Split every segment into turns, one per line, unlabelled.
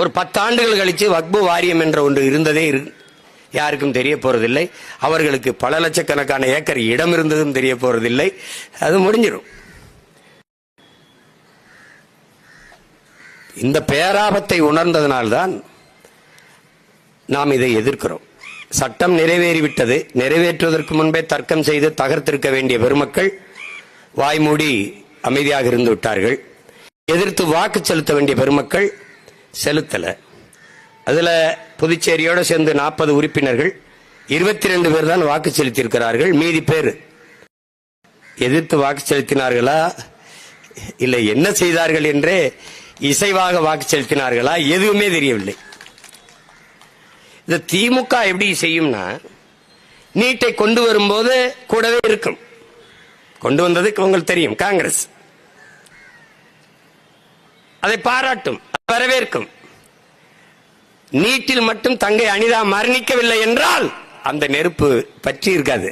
ஒரு பத்தாண்டுகள் கழிச்சு வக்பு வாரியம் என்ற ஒன்று இருந்ததே இரு யாருக்கும் தெரிய போறதில்லை. அவர்களுக்கு பல லட்சக்கணக்கான ஏக்கர் இடம் இருந்ததும் தெரிய போறதில்லை. அது முடிஞ்சிடும் இந்த பேராபத்தை உணர்ந்ததனால்தான் நாம் இதை எதிர்க்கிறோம். சட்டம் நிறைவேறிவிட்டது. நிறைவேற்றுவதற்கு முன்பே தர்க்கம் செய்து தகர்த்திருக்க வேண்டிய பெருமக்கள் வாய்மூடி அமைதியாக இருந்து விட்டார்கள். எதிர்த்து வாக்கு செலுத்த வேண்டிய பெருமக்கள் செலுத்தலை. அதில் புதுச்சேரியோடு சேர்ந்து நாற்பது உறுப்பினர்கள் இருபத்தி ரெண்டு பேர் தான் வாக்கு செலுத்தியிருக்கிறார்கள் மீதி பேர். எதிர்த்து வாக்கு செலுத்தினார்களா? இல்லை என்ன செய்தார்கள் என்றே இசைவாக வாக்கு செலுத்தினார்களா? எதுவுமே தெரியவில்லை. இந்த திமுக எப்படி செய்யும்னா நீட்டை கொண்டு வரும்போது கூடவே இருக்கும். கொண்டு வந்ததுக்கு உங்களுக்கு தெரியும் காங்கிரஸ். அதை பாராட்டும். வரவேற்கும். நீட்டில் மட்டும் தங்கை அனிதா மரணிக்கவில்லை என்றால் அந்த நெருப்பு பற்றி இருக்காது.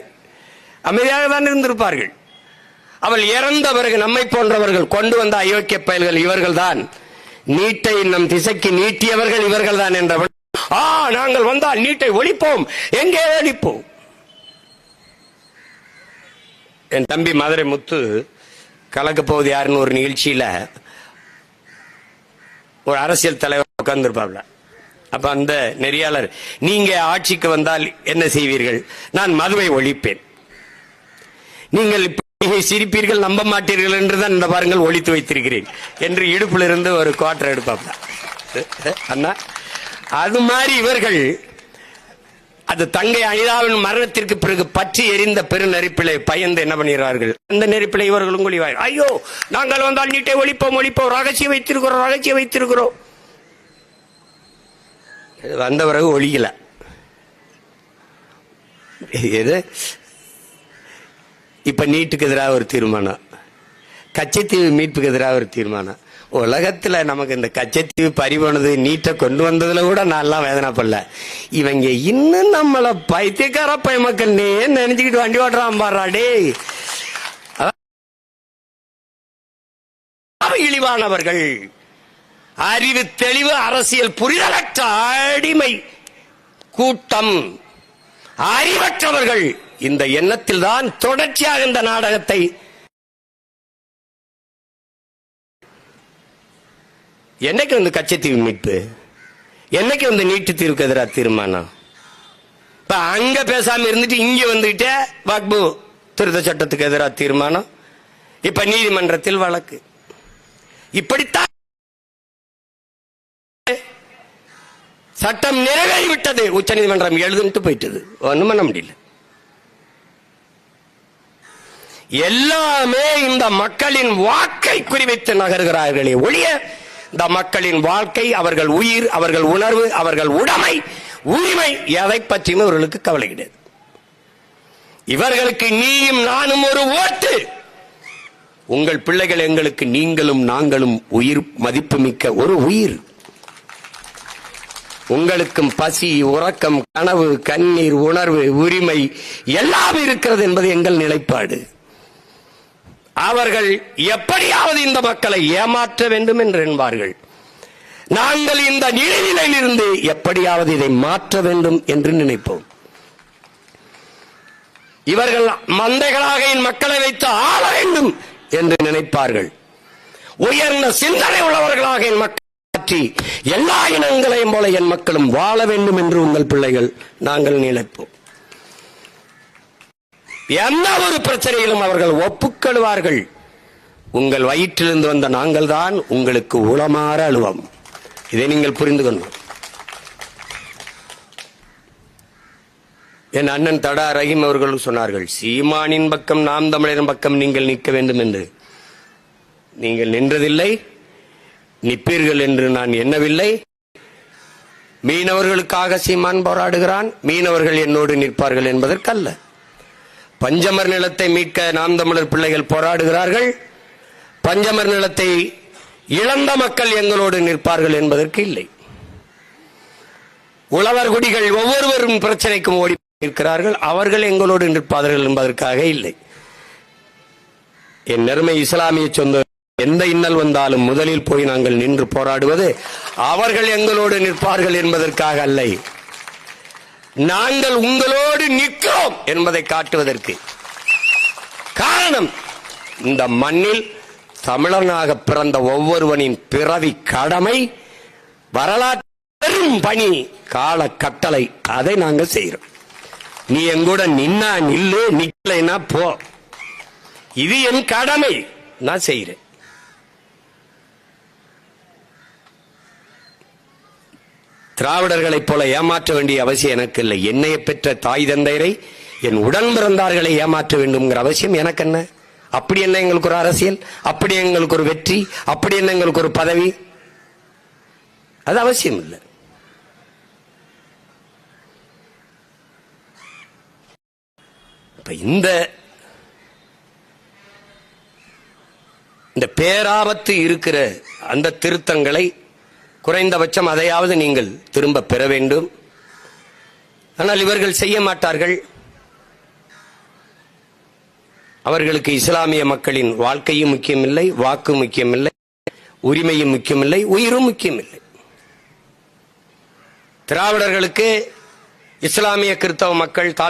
அமைதியாக தான் இருந்திருப்பார்கள். அவள் இறந்த பிறகு நம்மை போன்றவர்கள் கொண்டு வந்த அயோக்கிய பயல்கள் இவர்கள்தான். நீட்டை நம் திசைக்கு நீட்டியவர்கள் இவர்கள் தான் என்றவள். ஆ நாங்கள் வந்தால் நீட்டை ஒழிப்போம். எங்கே ஒழிப்போம்? என் தம்பி மதுரை முத்து கலக்க போவது யாருன்னு ஒரு நிகழ்ச்சியில ஒரு அரசியல் தலைவர் உட்கார்ந்துருப்பாப்ல. அப்ப அந்த நெறியாளர் நீங்க ஆட்சிக்கு வந்தால் என்ன செய்வீர்கள்? நான் மதுவை ஒழிப்பேன். நீங்கள் சிரிப்பீர்கள் நம்ப மாட்டீர்கள் என்றுதான் இந்த பாருங்கள் ஒழித்து வைத்திருக்கிறேன். என்று இடுப்பில் இருந்து ஒரு குவார்டர் எடுப்பாப்ல. அண்ணா அது மாதிரி இவர்கள் அது தங்கை அனிதாவின் மரணத்திற்கு பிறகு பற்றி எரிந்த பெரு நெருப்பிலை பயந்து என்ன பண்ணுகிறார்கள்? அந்த நெருப்பிலை இவர்களும் ஒளிவாய் ஐயோ நாங்கள் வந்தால் நீட்டை ஒழிப்போம் ஒழிப்போம் ரகசியம் வைத்திருக்கிறோம் ரகசியம் வைத்திருக்கிறோம். வந்த பிறகு ஒழிக்கல. எது? இப்ப நீட்டுக்கு எதிராக ஒரு தீர்மானம். கச்சத்தீவு மீட்புக்கு எதிராக ஒரு தீர்மானம். உலகத்துல நமக்கு இந்த கச்சத்தீவு பறிபோனது நீட்டை கொண்டு வந்ததுல கூட நான் வேதனைப்படல. இவங்க இன்னும் நம்மள பைத்தியக்கார பய மக்கள் நினைச்சுக்கிட்டு வண்டி ஓட்டுறான் பாடுறாடே இழிவானவர்கள். அறிவு தெளிவு அரசியல் புரிதலற்ற அடிமை. கூட்டம். அறிவற்றவர்கள். இந்த எண்ணத்தில் தான் தொடர்ச்சியாக இந்த நாடகத்தை என்னைக்கு வந்து கச்சத்தீவு மீட்பு? என்னைக்கு வந்து நீட்டு தீர்வுக்கு எதிராக தீர்மானம்? இப்ப அங்க பேசாம இருந்துட்டு இங்க வந்துட்டு வக்பு திருத்த சட்டத்துக்கு எதிராக தீர்மானம்? இப்ப நீதிமன்றத்தில் வழக்கு. இப்படித்தான் சட்டம் நிறைவேறிவிட்டது. உச்ச நீதிமன்றம் எழுதுன்ட்டு போயிட்டது. ஒண்ணும் பண்ண முடியல. எல்லாமே இந்த மக்களின் வாக்கை குறிவைத்து நகர்கிறார்களே ஒழிய இந்த மக்களின் வாழ்க்கை அவர்கள் உயிர் அவர்கள் உணர்வு அவர்கள் உடைமை உரிமை எதை பற்றியும் அவர்களுக்கு கவலை கிடையாது. இவர்களுக்கு நீயும் நானும் ஒரு ஓட்டு. உங்கள் பிள்ளைகள் எங்களுக்கு நீங்களும் நாங்களும் உயிர் மதிப்புமிக்க ஒரு உயிர். உங்களுக்கும் பசி உறக்கம் கனவு கண்ணீர் உணர்வு உரிமை எல்லாம் இருக்கிறது என்பது எங்கள் நிலைப்பாடு. அவர்கள் எப்படியாவது இந்த மக்களை ஏமாற்ற வேண்டும் என்று என்பார்கள் நாங்கள் இந்த நிலையிலிருந்து எப்படியாவது இதை மாற்ற வேண்டும் என்று நினைப்போம். இவர்கள் மந்தைகளாக என் மக்களை வைத்து ஆள வேண்டும் என்று நினைப்பார்கள். உயர்ந்த சிந்தனை உள்ளவர்களாக என் மக்கள் மாற்றி எல்லா இனங்களையும் போல என் மக்களும் வாழ வேண்டும் என்று உங்கள் பிள்ளைகள் நாங்கள் நினைப்போம். எந்த ஒரு பிரச்சனையிலும் அவர்கள் ஒப்புக்கொள்வார்கள். உங்கள் வயிற்றிலிருந்து வந்த நாங்கள் தான் உங்களுக்கு உளமாற அழுவம். இதை நீங்கள் புரிந்து கொள்ளும் என் அண்ணன் தடா ரஹீம் அவர்கள் சொன்னார்கள் சீமானின் பக்கம் நாம் தமிழரின் பக்கம் நீங்கள் நிற்க வேண்டும் என்று. நீங்கள் நின்றதில்லை நிற்பீர்கள் என்று நான் எண்ணவில்லை. மீனவர்களுக்காக சீமான் போராடுகிறான் மீனவர்கள் என்னோடு நிற்பார்கள் என்பதற்கல்ல. பஞ்சமர் நிலத்தை மீட்க நாம் தமிழர் பிள்ளைகள் போராடுகிறார்கள். பஞ்சமர் நிலத்தை இழந்த மக்கள் எங்களோடு நிற்பார்கள் என்பதற்கு இல்லை. உழவர் குடிகள் ஒவ்வொருவரும் பிரச்சனைக்கும் ஓடி இருக்கிறார்கள் அவர்கள் எங்களோடு நிற்பார்கள் என்பதற்காக இல்லை. என் நெருமை இஸ்லாமிய சொந்த எந்த இன்னல் வந்தாலும் முதலில் போய் நாங்கள் நின்று போராடுவது அவர்கள் எங்களோடு நிற்பார்கள் என்பதற்காக அல்ல. நாங்கள் உங்களோடு நிற்கிறோம் என்பதை காட்டுவதற்கு. காரணம் இந்த மண்ணில் தமிழனாக பிறந்த ஒவ்வொருவனின் பிறவி கடமை வரலாற்று பெரும் பணி கால கட்டளை அதை நாங்கள் செய்கிறோம். நீ எங்கூட நின்னா நில்லு நிக்கலைன்னா போ. இது என் கடமை நான் செய்கிறேன். திராவிடர்களைப் போல ஏமாற்ற வேண்டிய அவசியம் எனக்கு இல்லை. என்னைய பெற்ற தாய் தந்தையரை என் உடன் பிறந்தார்களை ஏமாற்ற வேண்டும்ங்கிற அவசியம் எனக்கு என்ன அப்படி என்ன எங்களுக்கு ஒரு அரசியல்? அப்படி எங்களுக்கு ஒரு வெற்றி? அப்படி என்ன எங்களுக்கு ஒரு பதவி? அது அவசியம் இல்லை. இப்ப இந்த இந்த பேராபத்து இருக்கிற அந்த திருத்தங்களை குறைந்தபட்சம் அதையாவது நீங்கள் திரும்ப பெற வேண்டும். ஆனால் இவர்கள் செய்ய மாட்டார்கள். அவர்களுக்கு இஸ்லாமிய மக்களின் வாழ்க்கையும் முக்கியமில்லை வாக்கு முக்கியமில்லை உரிமையும் முக்கியமில்லை உயிரும் முக்கியமில்லை. திராவிடர்களுக்கு இஸ்லாமிய கிறிஸ்தவ மக்கள் தா-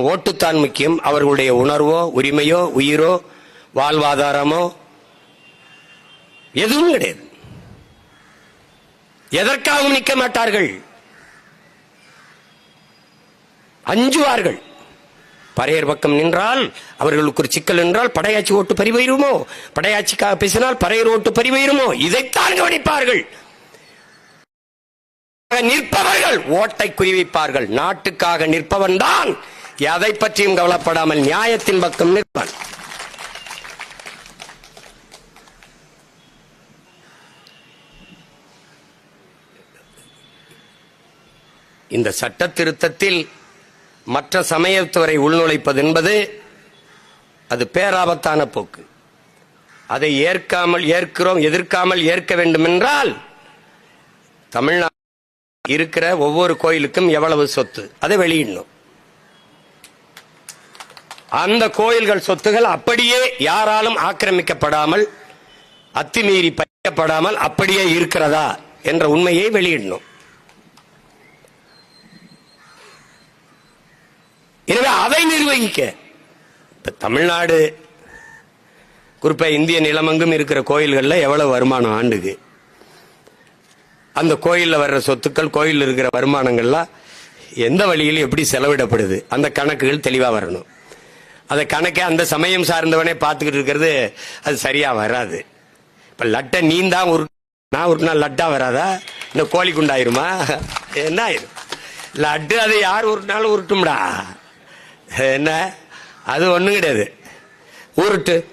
ஓட்டுத்தான் முக்கியம். அவர்களுடைய உணர்வோ உரிமையோ உயிரோ வாழ்வாதாரமோ எதுவும் கிடையாது. எதற்காகவும் நிற்க மாட்டார்கள். அஞ்சுவார்கள். பறையர் பக்கம் நின்றால் அவர்களுக்கு ஒரு சிக்கல் என்றால் படையாச்சி ஓட்டு பறிவயிருமோ படையாட்சிக்காக பேசினால் பறையர் ஓட்டு பறிவயிருமோ இதைத்தான் கவனிப்பார்கள். நிற்பவர்கள் ஓட்டை குறிவிப்பார்கள். நாட்டுக்காக நிற்பவன் தான். எதை பற்றியும் கவலைப்படாமல் நியாயத்தின் பக்கம் நிற்பான். இந்த சட்ட திருத்தத்தில் மற்ற சமயத்தவரை உள்நுழைப்பது என்பது அது பேராபத்தான போக்கு. அதை ஏற்காமல் ஏற்கிறோம் எதிர்க்காமல் ஏற்க வேண்டும் என்றால் தமிழ்நாடு இருக்கிற ஒவ்வொரு கோயிலுக்கும் எவ்வளவு சொத்து? அதை வெளியிடணும். அந்த கோயில்கள் சொத்துகள் அப்படியே யாராலும் ஆக்கிரமிக்கப்படாமல் அத்துமீறி பறிக்கப்படாமல் அப்படியே இருக்கிறதா என்ற உண்மையை வெளியிடணும். எனவே அதை நிர்வகிக்க. இப்ப தமிழ்நாடு குறிப்பா இந்திய நிலமெங்கும் இருக்கிற கோயில்கள்ல எவ்வளவு வருமானம் ஆண்டுக்கு? அந்த கோயில்ல வர்ற சொத்துக்கள் கோயிலில் இருக்கிற வருமானங்கள்லாம் எந்த வழியில் எப்படி செலவிடப்படுது? அந்த கணக்குகள் தெளிவா வரணும். அந்த கணக்கை அந்த சமயம் சார்ந்தவனே பார்த்துக்கிட்டு இருக்கிறது அது சரியா வராது. இப்ப லட்டை நீ தான் ஒரு நான் ஒரு நாள் லட்டா வராதா? இந்த கோழி குண்டாயிருமா? என்ன ஆயிரும்? லட்டு அதை யார் ஒரு நாள் உருட்டும்டா. என்ன? அது ஒண்ணும் கிடையாது. உருட்டு.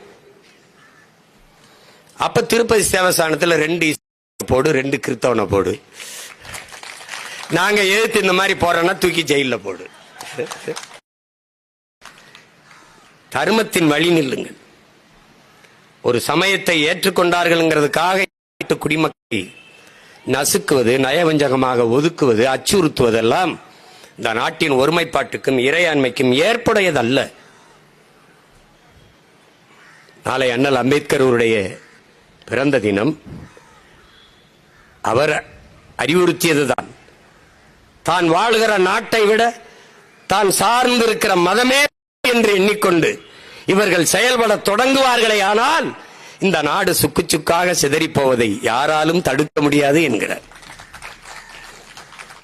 அப்ப திருப்பதி தேவஸ்தானத்துல ரெண்டு போடு ரெண்டு கிறித்தவனை போடு. நாங்க எதிர்த்து இந்த மாதிரி போறோம்னா தூக்கி ஜெயில போடு. தர்மத்தின் வழி நில்லுங்கள். ஒரு சமயத்தை ஏற்றுக்கொண்டார்கள்ங்கிறதுக்காக குடிமக்களை நசுக்குவது நயவஞ்சகமாக ஒதுக்குவது அச்சுறுத்துவதெல்லாம் இந்த நாட்டின் ஒருமைப்பாட்டுக்கும் இறையாண்மைக்கும் ஏற்புடையதல்ல. நாளை அண்ணல் அம்பேத்கர் அவருடைய பிறந்த தினம். அவர் அறிவுறுத்தியதுதான். தான் வாழுகிற நாட்டை விட தான் சார்ந்திருக்கிற மதமே என்று எண்ணிக்கொண்டு இவர்கள் செயல்பட தொடங்குவார்களே ஆனால் இந்த நாடு சுக்கு சுக்காக சிதறிப்போவதை யாராலும் தடுக்க முடியாது என்கிறார்.